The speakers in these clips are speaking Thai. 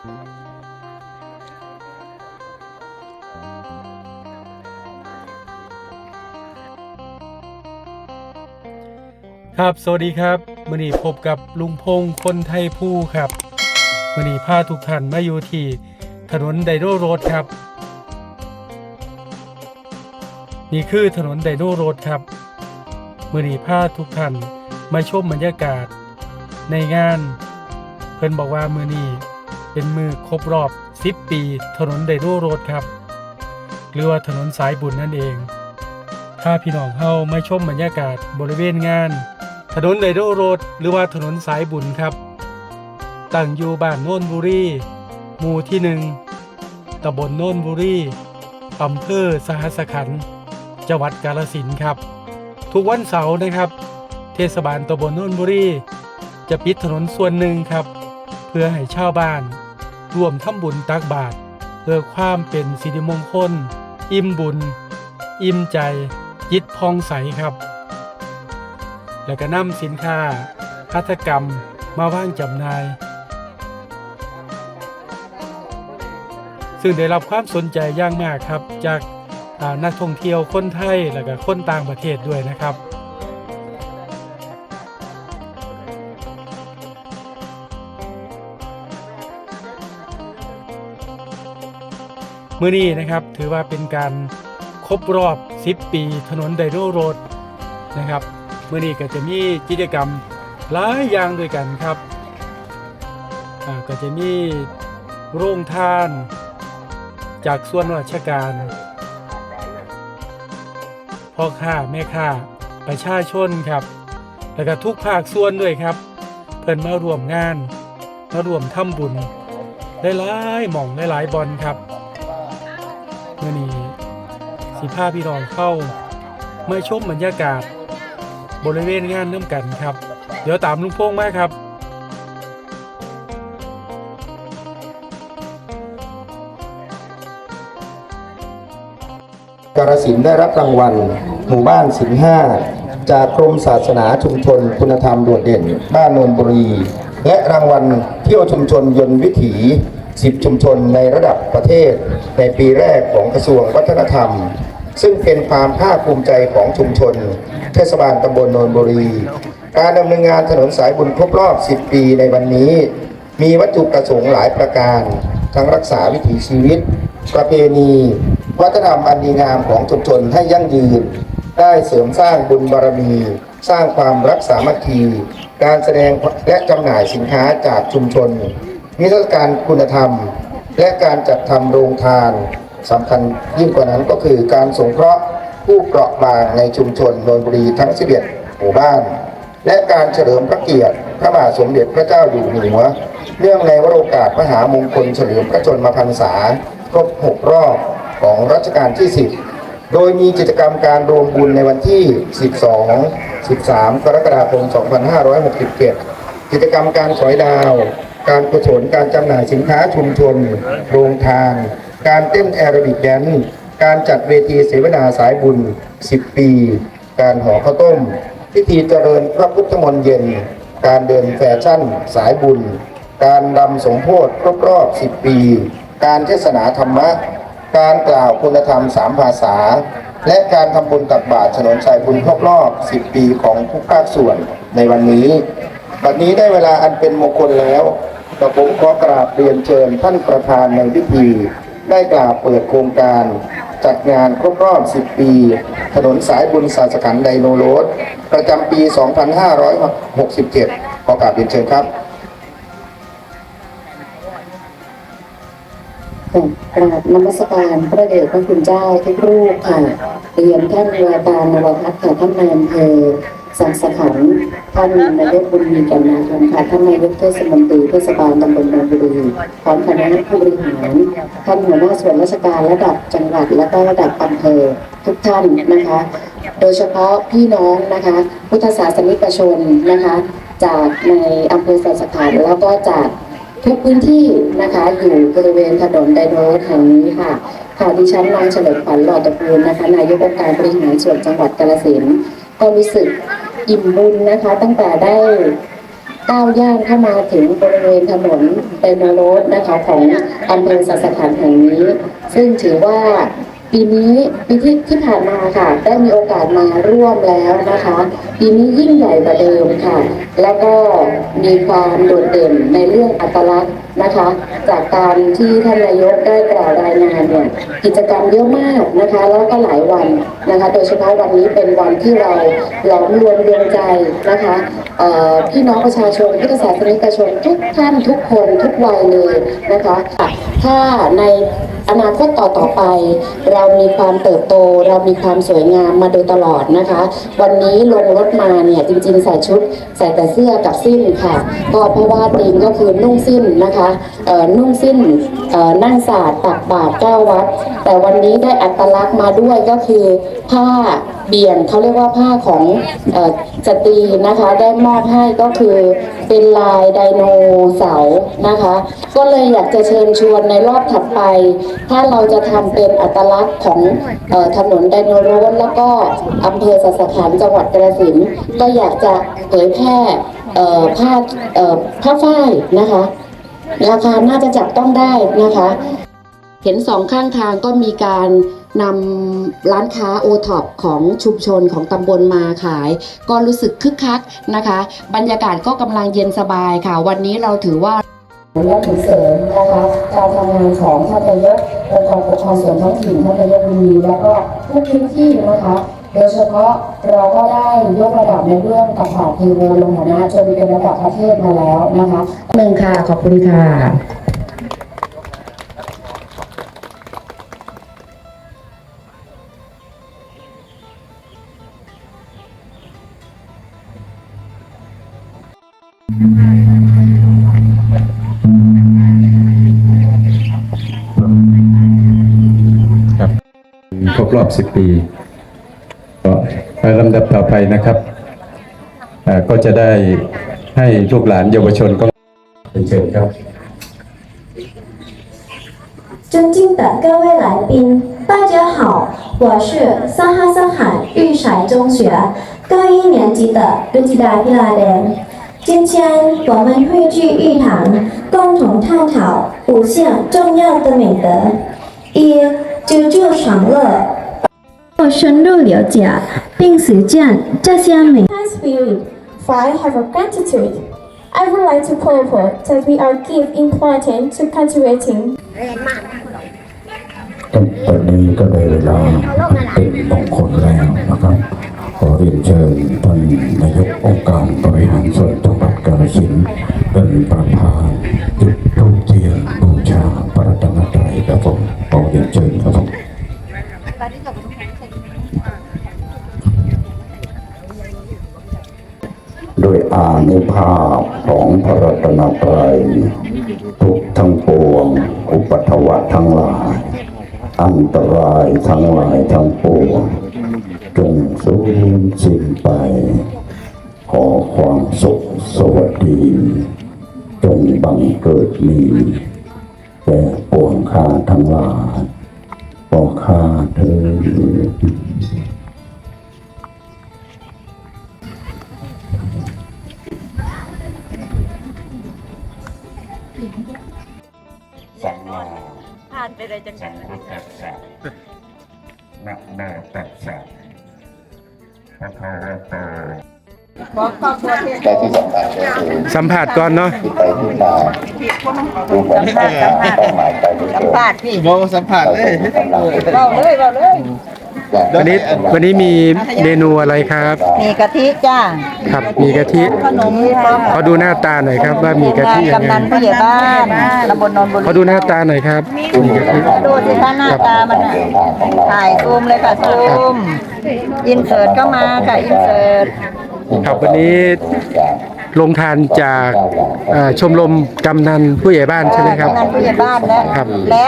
ครับ สวัสดีครับมื่อนี้พบกับลุงพงษ์คนไทยผู้ครับมื่อนี้พาทุกท่านมาอยู่ที่ถนนไดโนโรดครับ นี่คือถนนไดโนโรดครับมื่อนี้พาทุกท่านมาชมบรรยากาศ ในงาน เพิ่นบอกว่ามือนี้ เป็นมือครบรอบ 10 ปี ถนนไดโนโรดครับ หรือว่าถนนสายบุญนั่นเอง ถ้าพี่น้องเฮาไมาชมบรรยากาศบริเวณงาน ถนนไดโนโรดหรือว่าถนนสายบุญครับ ตั้งอยู่บ้านโน่นบุรีหมู่ที่หนึ่งตำบลโน่นบุรีอำเภอสหัสขันธ์จังหวัดกาฬสินครับ ทุกวันเสาร์นะครับ เทศบาลตำบลโน่นบุรีจะปิดถนนส่วนหนึ่งครับ เพื่อให้ชาวบ้านร่วมทำบุญตักบาตรเพื่อความเป็นสิริมงคล อิ่มบุญ อิ่มใจจิตพองใสครับ แล้วก็นำสินค้าหัตถกรรมมาว่างจำหน่าย ซึ่งได้รับความสนใจอย่างมากครับจากานักท่องเที่ยวคนไทยและก็คนต่างประเทศด้วยนะครับ มื่อนี้นะครับถือว่าเป็นการครบรอบ 10 ปีถนนไดโนโรดนะครับมื่อนี้ก็จะมีกิจกรรมหลายอย่างด้วยกันครับก็จะมีโรงทาน จากส่วนราชการพ่อค้าแม่ค้าประชาชนครับ แล้วก็ทุกภาคส่วนด้วยครับ เพิ่นมาร่วมงาน มาร่วมทำบุญได้หลายๆหม่องได้หลายๆบอลครับ เมื่อนี้สิพาพี่น้องเข้า เมื่อชมบรรยากาศ บริเวณงานน้ำกันครับ เดี๋ยวตามลุงพงมาครับกาฬสินธุ์ได้รับรางวัล หมู่บ้านสินห้าจากกรมศาสนาชุมชนคุณธรรมโดดเด่น บ้านนนบุรี และรางวัลเที่ยวชุมชนยนต์วิถี 10 ชุมชนในระดับประเทศ ในปีแรกของกระทรวงวัฒนธรรม ซึ่งเป็นความภาคภูมิใจของชุมชน เทศบาลตำบลนนบุรี การดำเนินงานถนนสายบุญครบรอบ 10 ปีในวันนี้ มีวัตถุประสงค์หลายประการ ทั้งรักษาวิถีชีวิต ประเพณี วัฒนธรรมอันดีงามของชุมชนให้ยั่งยืน ได้เสริมสร้างบุญบารมี สร้างความรักสามัคคี การแสดงและจำหน่ายสินค้าจากชุมชน นิทรรศการคุณธรรม และการจัดทำโรงทานสำคัญยิ่งกว่านั้นก็คือการสงเคราะห์ผู้เปราะบางในชุมชนนนบุรีทั้ง 11 หมู่บ้าน และการเฉลิมพระเกียรติพระบาทสมเด็จพระเจ้าอยู่หัว เนื่องในวโรกาสมหามงคลเฉลิมพระชนมพรรษาครบ 6 รอบของรัชกาลที่ 10 โดยมีกิจกรรมการรวมบุญในวันที่ 12 13 กรกฎาคม 2567 กิจกรรมการสอยดาว การกุศลการจำหน่ายสินค้าชุมชน โรงทาน การเต้นแอโรบิกแดนซ์การจัดเวทีเสวนาสายบุญ 10 ปี การห่อข้าวต้ม พิธีเจริญพระพุทธมนต์เย็น การเดินแฟชั่นสายบุญ การรำสมโพธิครบรอบ 10 ปี การเทศนาธรรมะ การกล่าวคุณธรรมสามภาษา และการทำบุญตักบาตรถนนสายบุญครบรอบ 10 ปีของทุกภาคส่วนในวันนี้ บัดนี้ได้เวลาอันเป็นมงคลแล้วกระผมขอกราบเรียนเชิญท่านประธานในพิธี ได้กล่าวเปิดโครงการ จัดงานครบรอบ 10 ปี ถนนสายบุญศาสขันธ์ไดโนโรดประจำปี 2567 ขอกราบเรียนเชิญครับกราบนมัสการพระเดชพระคุณเจ้าทุกรูปค่ะเรียนท่านวาตานวพัฒน์ค่ะท่านนายอำเภอ สังสขันท่านนายกบุญมีแก่นนาคำค่ะท่านนายกเทศมนตรีเทศบาลตำบลนนบุรีพร้อมคณะผู้บริหารท่านหัวหน้าส่วนราชการระดับจังหวัดและก็ระดับอำเภอทุกท่านนะคะ โดยเฉพาะพี่น้องนะคะ พุทธศาสนิกชนนะคะ จากในอำเภอสังสขันแล้วก็จากทุกพื้นที่นะคะอยู่บริเวณถนนไดโนรถแห่งนี้ค่ะค่ะดิฉันนางเฉลิมขวัญหลอดตะกูลนะคะ นายกองค์การบริหารส่วนจังหวัดกาฬสินธุ์ก็รู้สึก อิ่มบุญนะคะ ตั้งแต่ได้ก้าวย่างเข้ามาถึงบริเวณถนนเตนโรสนะคะของอำเภอสัสถานแห่งนี้ ซึ่งถือว่า ปีนี้ปีที่ที่ผ่านมาค่ะ ได้มีโอกาสมาร่วมแล้วนะคะ ปีนี้ยิ่งใหญ่กว่าเดิมค่ะ แล้วก็มีความโดดเด่นในเรื่องอัตลักษณ์นะคะ จากการที่ท่านนายกได้กล่าวรายงานเนี่ยกิจกรรมเยอะมากนะคะ แล้วก็หลายวันนะคะ โดยเฉพาะวันนี้เป็นวันที่เราหลอมรวมดวงใจนะคะพี่น้องประชาชนพุทธศาสนิกชนทุกท่านทุกคนทุกวัยเลยนะคะ ถ้าในอนาคตต่อต่อไปเราามีความเติบโต เรามีความสวยงามมาโดยตลอดนะคะ วันนี้ลงรถมาเนี่ยจริงๆ ใส่ชุด ใส่แต่เสื้อกับสิ้นค่ะ ก็เพราะว่าธีมก็คือนุ่งสิ้นนะคะเอ่อนุ่งสิ้นเอ่อนั่งศาสตร์ตักบาตรเก้าวัด แต่วันนี้ได้อัตลักษณ์มาด้วยก็คือผ้าเบี่ยงเขาเรียกว่าผ้าของอ่อสตรีนะคะ ได้มอบให้ก็คือเป็นลายไดโนเสาร์นะคะ ก็เลยอยากจะเชิญชวนในรอบถัดไป ถ้าเราจะทำเป็นอัตลักษณ์ของออถนนไดโนโรสแล้วก็อำเภอสัสขันจังหวัดกระสินก็อยากจะเผยแพร่ผ้าผ้าฝ้ายนะคะ ราคาน่าจะจับต้องได้นะคะ เห็นสองข้างทางก็มีการนำร้านค้าโอท็อปของชุมชนของตำบลมาขาย ก็รู้สึกคึกคักนะคะ บรรยากาศก็กำลังเย็นสบายค่ะ วันนี้เราถือว่า และถึงเสริมนะคะการทำงานของท่านนายกองค์กรปกครองส่วนท้องถิ่นท่านนายกมีแล้วก็ทุกพื้นที่นะคะโดยเฉพาะเราก็ได้ยกระดับในเรื่องกับผ่าเทโวลงหัวหน้าจนเป็นระดับประเทศมาแล้วนะคะหนึ่งค่ะขอบคุณค่ะ บรอบ 10 ปีก็ไปลำดับต่อไปนะครับอ่าก็จะได้ให้ลูกหลานเยาวชนก็เป็นเชิญครับ 尊敬的各位来宾，大家好，我是上海上海育才中学高一年级的卢吉达皮拉莲。今天我们汇聚一堂，共同探讨五项重要的美德：一、知足常乐， 要深入了解并实践这些美。 High spirit. Five have a gratitude. I would like to purport that we are give importance to cultivating ตอนตอนนี้ก็ได้เวลาเป็นมงคลแล้วนะครับ ขอเรียนเชิญท่านนายกองค์การบริหารส่วนจังหวัดกาฬสินธุ์เป็นประธานจุดธูปเทียนบูชาพระรัตนตรัยครับผมขอเรียนเชิญครับผม ญ ด้วยอานุภาพของพระรัตนตรัยทุกทั้งปวง อุปัฏฐวะทั้งหลาย อันตรายทั้งหลายทั้งปวงจงสูญสิ้นไป ขอความสุขสวัสดี จงบังเกิดมีแก่ปวงข้าทั้งหลาย ขอข้าเธอสัมมาผ่านไปเลยจังสัมพุทธัสสะนะนาตัสสะพระคาวะโต และที่สำคัญก็คือสัมผัสก่อนเนาะที่ไปที่มาดูเหมือนว่าเป้าหมายไปไม่ถูกพลาดพี่โบสัมผัสเลยเราเลยเราเลย วันนี้วันนี้มีเมนูอะไรครับ มีกะทิจ้าครับมีกะทิขนมพร้อมขอดูหน้าตาหน่อยครับ ว่ามีกะทิยังกำไงนันผู้ใหญ่บ้านตำบลนนทบุรีขอดูหน้าตาหน่อยครับมีกะทิดูสิคะหน้าตามันน่ะถ่ายซูมเลยค่ะซูมอินเสิร์ตก็มาค่ะอินเสิร์ต ครับวันนี้ลงทานจากเอ่อชมรมกำนันผู้ใหญ่บ้านใช่ไหมครับกำนันผู้ใหญ่บ้านและครับและ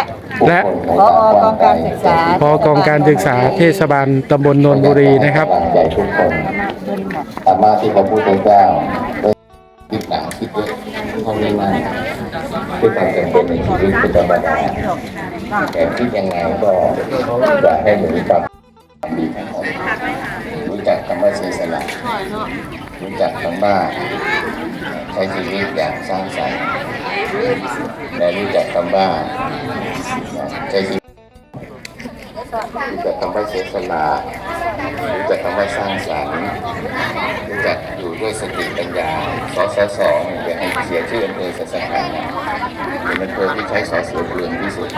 และพอกองการศึกษาพอกองการศึกษาเทศบาลตำบลนนทบุรีนะครับใหญ่ทุกคนธรรมะที่พระพุทธเจ้าได้คิดหนาคิดเยอะทำยังไงด้วยความจำเป็นในชีวิตประจำวันแต่คิดยังไงก็อยากให้มีความดีของเรู้จักคำว่าใช้ชีวิตอย่างสร้างสรรค์และรู้จักคำว่าใช้ชีวิตรู้จักคำว่าเสียสละรู้จักคำว่าสร้างสรรค์รู้จักอยู่ด้วยสติปัญญาสสสองอย่าให้เสียชื่ออำเภอสัสขันเป็นอำเภอที่ใช้สอเสือเปลืองที่สุด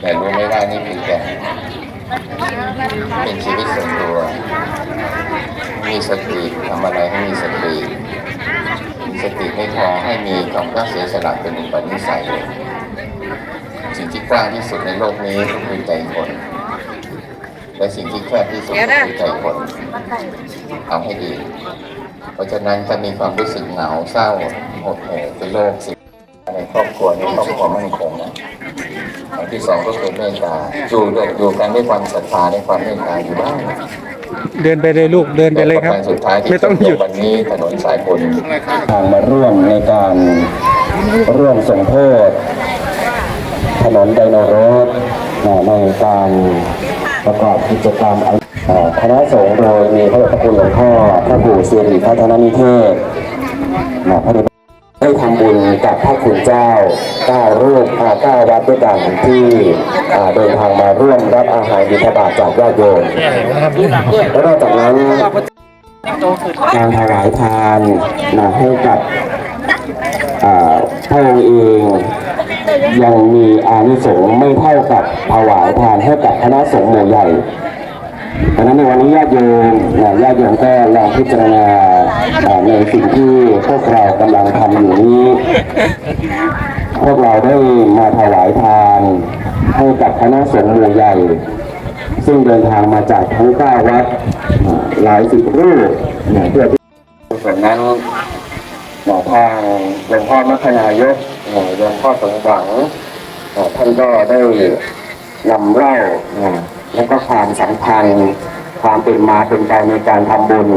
แต่รู้ไหมว่านี่คือการ เป็นชีวิตส่วนตัว มีสติทำอะไรให้มีสติมีสติไม่พอให้มีความกล้าเสียสละเป็นอุปนิสัยสิ่งที่กว้างที่สุดในโลกนี้คือใจคน และสิ่งที่แคบที่สุดคือใจคนเอาให้ดี เพราะฉะนั้นถ้ามีความรู้สึกเหงาเศร้าหดหู่เป็นโรคสิ ในครอบครัวนี้ครอบครัวมั่นคงนะอันที่สองก็คือเมตตาอยู่ด้วยอยู่กันด้วยความศรัทธาด้วยความเมตตาอยู่บ้างเดินไปเลยลูกเดินไปเลยครับและประการสุดท้ายที่ไม่ต้องหยุดวันนี้ถนนสายบุญทางมาร่วมในการร่วมสมโพธถนนไดโนโรสนะในการประกอบกิจกรรมอันเอ่อคณะสงฆ์โดยมีพระเดชพระคุณหลวงพ่อพระปู่สิริพัฒนนิเทศนะพระเดช ได้ทำบุญกับพระคุณเจ้าเก้ารูปอาเก้าวัดด้วยกันที่เดินทางมาร่วมรับอาหารบิณฑบาตจากญาติโยมและนอกจากนั้นการถวายทานนะให้กับพระองค์เองยังมีอานิสงส์ไม่เท่ากับถวายทานให้กับคณะสงฆ์หมู่ใหญ่ ดังนั้นในวันนี้ญาติโยมนะญาติโยมก็ลองพิจารณาในสิ่งที่พวกเรากำลังทำอยู่นี้ พวกเราได้มาถวายทานให้กับคณะสงฆ์หมู่ใหญ่ ซึ่งเดินทางมาจากทั้งเก้าวัดหลายสิบรูปเพื่อที่ส่วนนั้นหมอทางหลวงพ่อมัคคณายกอ่หลวงพ่อสมหวังท่านก็ได้นำเล่า และก็ความสำคัญความเป็นมาเป็นไปในการทำบุญ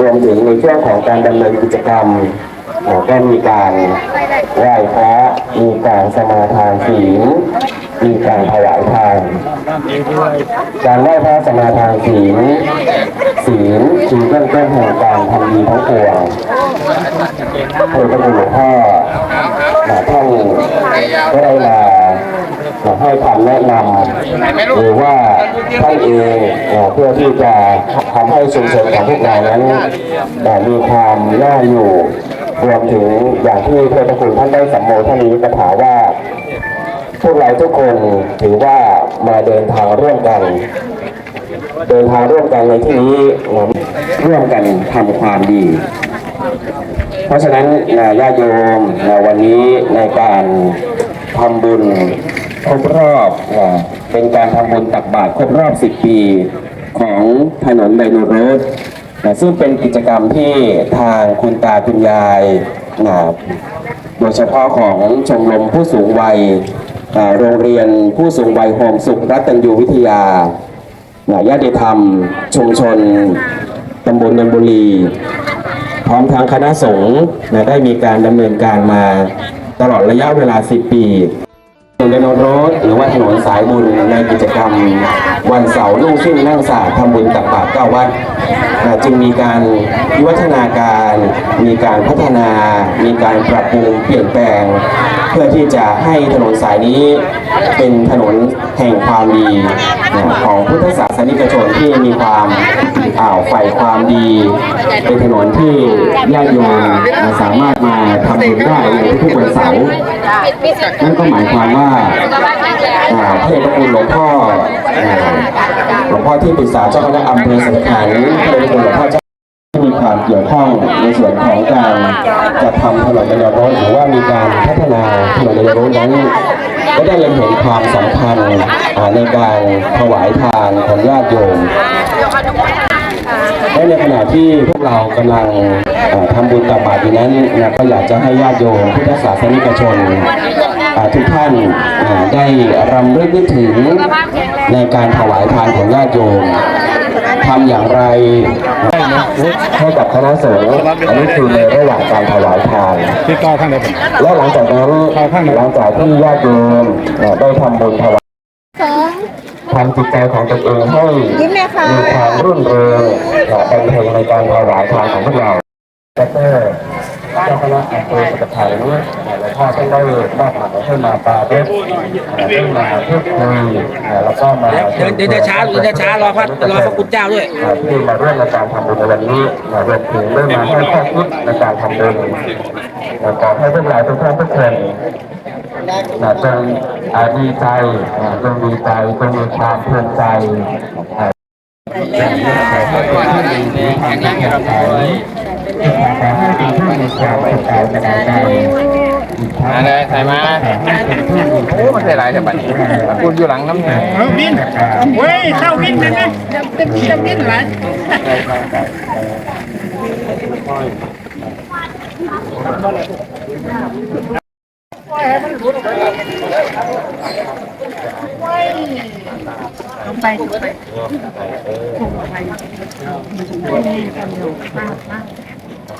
รวมถึงในช่วงของการดำเนินกิจกรรมเอ่อก็มีการไหว้พระมีการสมาทานศีลมีการถวายทานการไหว้พระสมาทานศีลศีลคือเบื้องต้นแห่งการทำดีทั้งปวงพระพุทธคุณหลวงพ่อท่านก็ได้มา ให้คำแนะนำหรือว่าท่านเองเอ่อเพื่อที่จะทำให้ชุมชนของพวกเรานั้นมีความน่าอยู่รวมถึงอย่างที่พระพุทธคุณท่านได้สัมโมทนี้กระถาว่า พวกเราทุกคนถือว่ามาเดินทางร่วมกัน เดินทางร่วมกันในที่นี้นะร่วมกันทำความดี เพราะฉะนั้นนะญาติโยมนวันนี้ในการทำบุญ ครบรอบเป็นการทำบุญตักบาตรครบรอบ 10 ปีของถนนไดโนโรสนะซึ่งเป็นกิจกรรมที่ทางคุณตาคุณยายนะโดยเฉพาะของชมรมผู้สูงวัยโรงเรียนผู้สูงวัยโฮมสุขรัตัญยูวิทยานะญาติธรรม ชุมชนตำบลนนบุรี พร้อมทางคณะสงฆ์ได้มีการดำเนินการมาตลอดระยะเวลา 10 ปี เดนรถหรือว่าถนนสายบุญในกิจกรรม วันเสาร์ลุ่งขึ้นนั่งสาดทำบุญตักบาตรเก้าวัดจึงมีการวิวัฒนาการ มีการพัฒนา มีการปรับปรุงเปลี่ยนแปลงเพื่อที่จะให้ถนนสายนี้เป็นถนนแห่งความดีของพุทธศาสนิกชนที่มีความอ่าวใฝ่ความดี เป็นถนนที่ญาติโยมสามารถมาทำบุญได้ในทุกๆวันเสาร์นั่นก็หมายความว่าพระเดชพระคุณหลวงพ่อหลวงพ่อที่ปรึกษาเจ้าคณะอำเภอสังขันพระเดชพระคุณหลวงพ่อเจ้าที่มีความเกี่ยวข้องในส่วนของการจัดทำถนนเดนโรถหรือว่ามีการ พัฒนาถนนเดนโรถนั้นก็ได้เล็งเห็นความสำคัญอ่าในการถวายทานของญาติโยมและในขณะที่พวกเรากำลังอ่าทำบุญตักบาตรอยู่นั้นนะก็อยากจะให้ญาติโยมพุทธศาสนิกชนอ่าทุกท่านอ่าได้รำลึกนึกถึงในการถวายทานของญาติโยม ทำอย่างไรให้กับคณะสงฆ์อันนี้คือในระหว่างการถวายทานที่ก้าวข้างในผมและหลังจากนั้นหลังจากที่ญาติโยมเอ่อได้ทำบุญถวายทำจิตใจของตนเองให้ยิ้มเลยค่ะมีความรุ่นเรืองและเป็นเพลงในการถวายทานของพวกเราดร เจ้าคณะอำเภอสะไทยเนี่ยแล้วก็ต้องได้มอบหมายให้มาปาเทศให้มาพูดคุยแล้วก็มาเดี๋ยวเดี๋ยวจะช้าเดี๋ยวจะช้ารอพระรอพระคุณเจ้าด้วยที่มาร่วมในการทำบุญในวันนี้รวมถึงได้มาให้ข้อคิดในการทำบุญขอให้พวกเราทุกท่านทุกคนนะจงดีใจจงดีใจจงมีความภูมิใจอ่าขอให้ทุกท่านมีความแข็งแรง ขอให้ทุกท่านมีความสุขใจสบายใจมาเลยใส่มาโอ้มันใส่หลายแต่บัดนี้คุณอยู่หลังน้ำเนี่ยเอาบินเว้ยเข้าบินเลยนะเต็มที่เต็มบินหลาย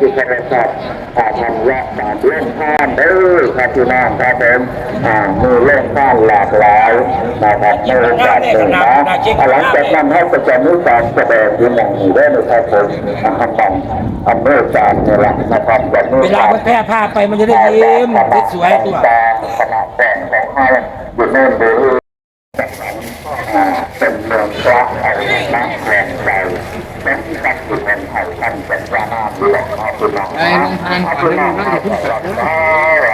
ที่เคารพครับอาทางแวะมาเล่นข้านเด้อครับพี่น้องครับผมอ่ามีเล่นข้านหลากหลายนะครับในโอกาสหนึ่งนะหลังจากนั้นให้ประจำนิการแสดงที่หมองนี้ได้นะครับผมนะครับผมอำเภอการนี่แหละนะครับแบบนี้เวลามันแพร่ผ้าไปมันจะได้ยิ้มสวยตัวขณะแต่งของให้อยู่โน่นเดูอ่าเป็นเมืองพระอะไรนะแรงใจ ไอ้น้องทานก่อนนะน้องอย่าเพิ่งเปิดนะ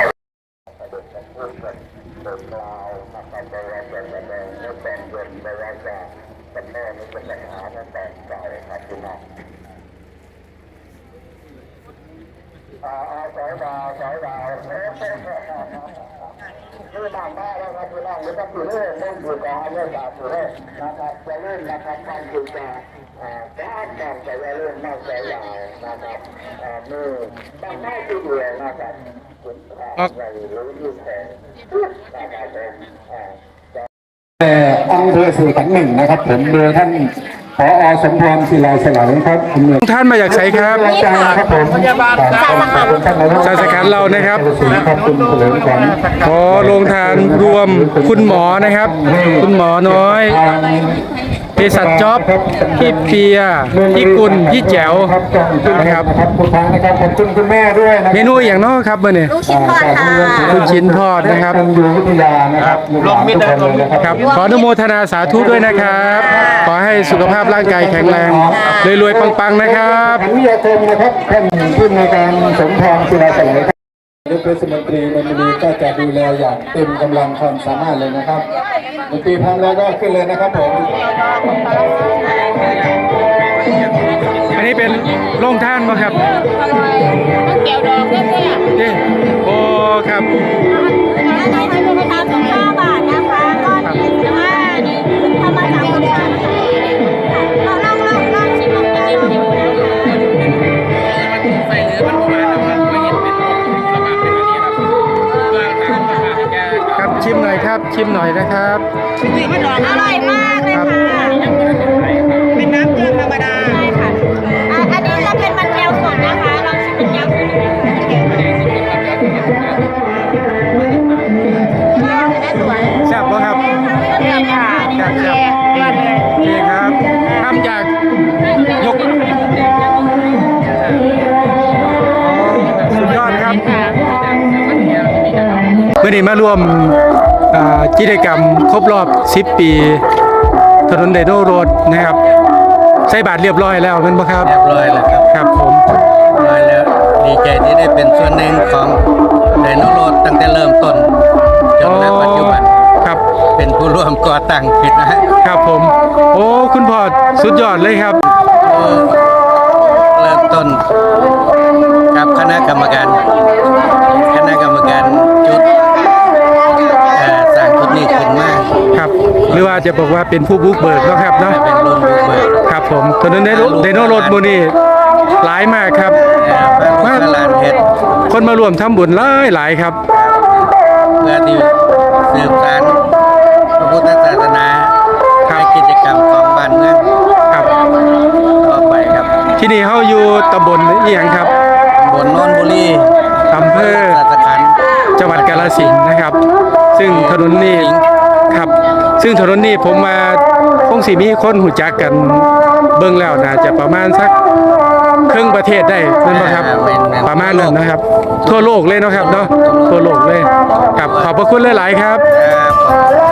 สายดาวสายดาวคือน้ำมาแล้วครับคือน้ำหรือก็คือเรื่องเรื่งอยู่กองอเมริกาคือเรื่องนะครับจะเล่นนะครับความคือจะอ่า การการจะเล่นนอกสายดาวนะครับอ่ามือตั้งได้ที่เดียวนะครับคุณพระในรู้ยุ่งแทนนะครับเป็นอ่าแต่อำเภอสื่อขันหนึ่งนะครับ ผมโดยท่านผอสมพรศิลาฉลองครับอำนวยท่านมาจากไสครับอาจารย์ครับผมขอบคุณท่านนายกศาสนการเรานะครับขอบคุณเฉลิมขวัญขอลงทานรวมคุณหมอนะครับ คุณหมอน้อย เภสัชจ๊อบพี่เปียพี่กุลพี่แจ๋วนะครับครับคุณทางนะครับขอบคุณคุณแม่ด้วยนะเมนูอย่างน้อครับเมื่อนี้ลูกชิ้นทอดค่ะลูกชิ้นทอดนะครับทางยูวิทยานะครับลงมิตรทุกคนเลยนะครับครับขออนุโมทนาสาธุด้วยนะครับ ขอให้สุขภาพร่างกายแข็งแรงรวยๆปังๆนะครับขันวิทยาคมนะครับท่านผู้ในวยการสมพรศิลาฉลองครับ นายกเทศมนตรีนนทบุรีก็จะดูแลอย่างเต็มกำลังความสามารถเลยนะครับดนตรีพร้อมแล้วก็ขึ้นเลยนะครับผมอันนี้เป็นโรงท่านป่ะครับเกี่ยวดอกก็แค่โอ้ครับอันนี้ให้เป็นตามสิบห้าบาทนะคะก้อนนี้สิบห้านี่ทำมาจากคนไทยเราลองลองลองชิมลองแก้ลองดูนะคะใส่เนื้อมันประมาณ ชิมหน่อยครับ ชิมหน่อยนะครับ อร่อยมากเลยครับค่ะ เป็นน้ำเครื่องธรรมดาใช่ค่ะอะ อันนี้จะเป็นมันแก้วสดนะคะ ลองชิมมันแก้วสดดูนะคะสวยแซ่บป่ะครับเยี่ยมค่ะแซ่บแซ่บนี่ครับทำจากยกสุดยอดครับ เมื่อนี้มาร่วมอ่า กิจกรรมครบรอบ 10 ปี ถนนไดโนโรดนะครับ ใส่บาทเรียบร้อยแล้วเป็นปะครับ เรียบร้อยแล้วครับครับผมเรียบร้อยแล้วดีใจที่ได้เป็นส่วนหนึ่งของไดโนโรดตั้งแต่เริ่มต้นจนถึงปัจจุบันครับเป็นผู้ร่วมก่อตั้งขึ้นนะฮะครับผม โอ้คุณพอสุดยอดเลยครับเริ่มต้นกับคณะกรรมการาจะบอกว่าเป็นผู้บุกเบิกเนะครับเนาะเป็นรนบุกเบิกครับผมตอนนั้นได้ไโนรถมูนีหลายมากครับมาลานเพชรคนมารวมทำบุญหลายหลายครับเพื่อที่สืบสานพระพุทธศาสนาทนกิจกรรมของบ้านเมืองครับต่อไปครับ ที่นี่เขาอยู่ตำบลเอียงครับตำบลนนบุรีอำเภอจังหวัดกาฬสินธุ์นะครับ ซึ่งถนนนี้ครับ ซึ่งถนนนี้ผมมาคงสิมีคนหูจักกันเบิ่งแล้วน่าจะประมาณสักครึ่งประเทศได้เป็นบ่ครับประมาณนั้นนะครับ ทั่วโลกเลยเนาะครับเนาะทั่วโลกเลยครับขอบพระคุณหลาย ๆ ครับ ครับ